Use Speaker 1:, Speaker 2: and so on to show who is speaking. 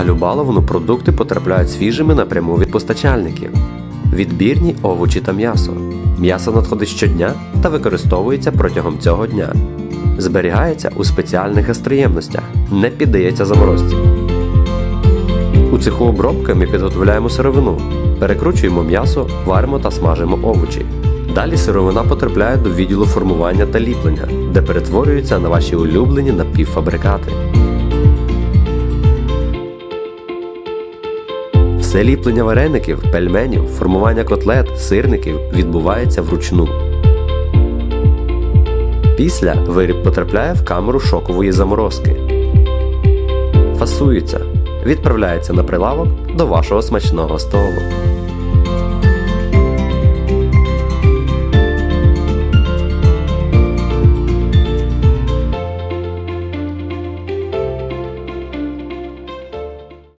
Speaker 1: Галюбаловну продукти потрапляють свіжими напряму від постачальників. Відбірні овочі та м'ясо. М'ясо надходить щодня та використовується протягом цього дня. Зберігається у спеціальних гастроємностях, не піддається заморозці. У цеху обробки ми підготовляємо сировину, перекручуємо м'ясо, варимо та смажимо овочі. Далі сировина потрапляє до відділу формування та ліплення, де перетворюється на ваші улюблені напівфабрикати. Все ліплення вареників, пельменів, формування котлет, сирників відбувається вручну. Після виріб потрапляє в камеру шокової заморозки. Фасується, відправляється на прилавок до вашого смачного столу.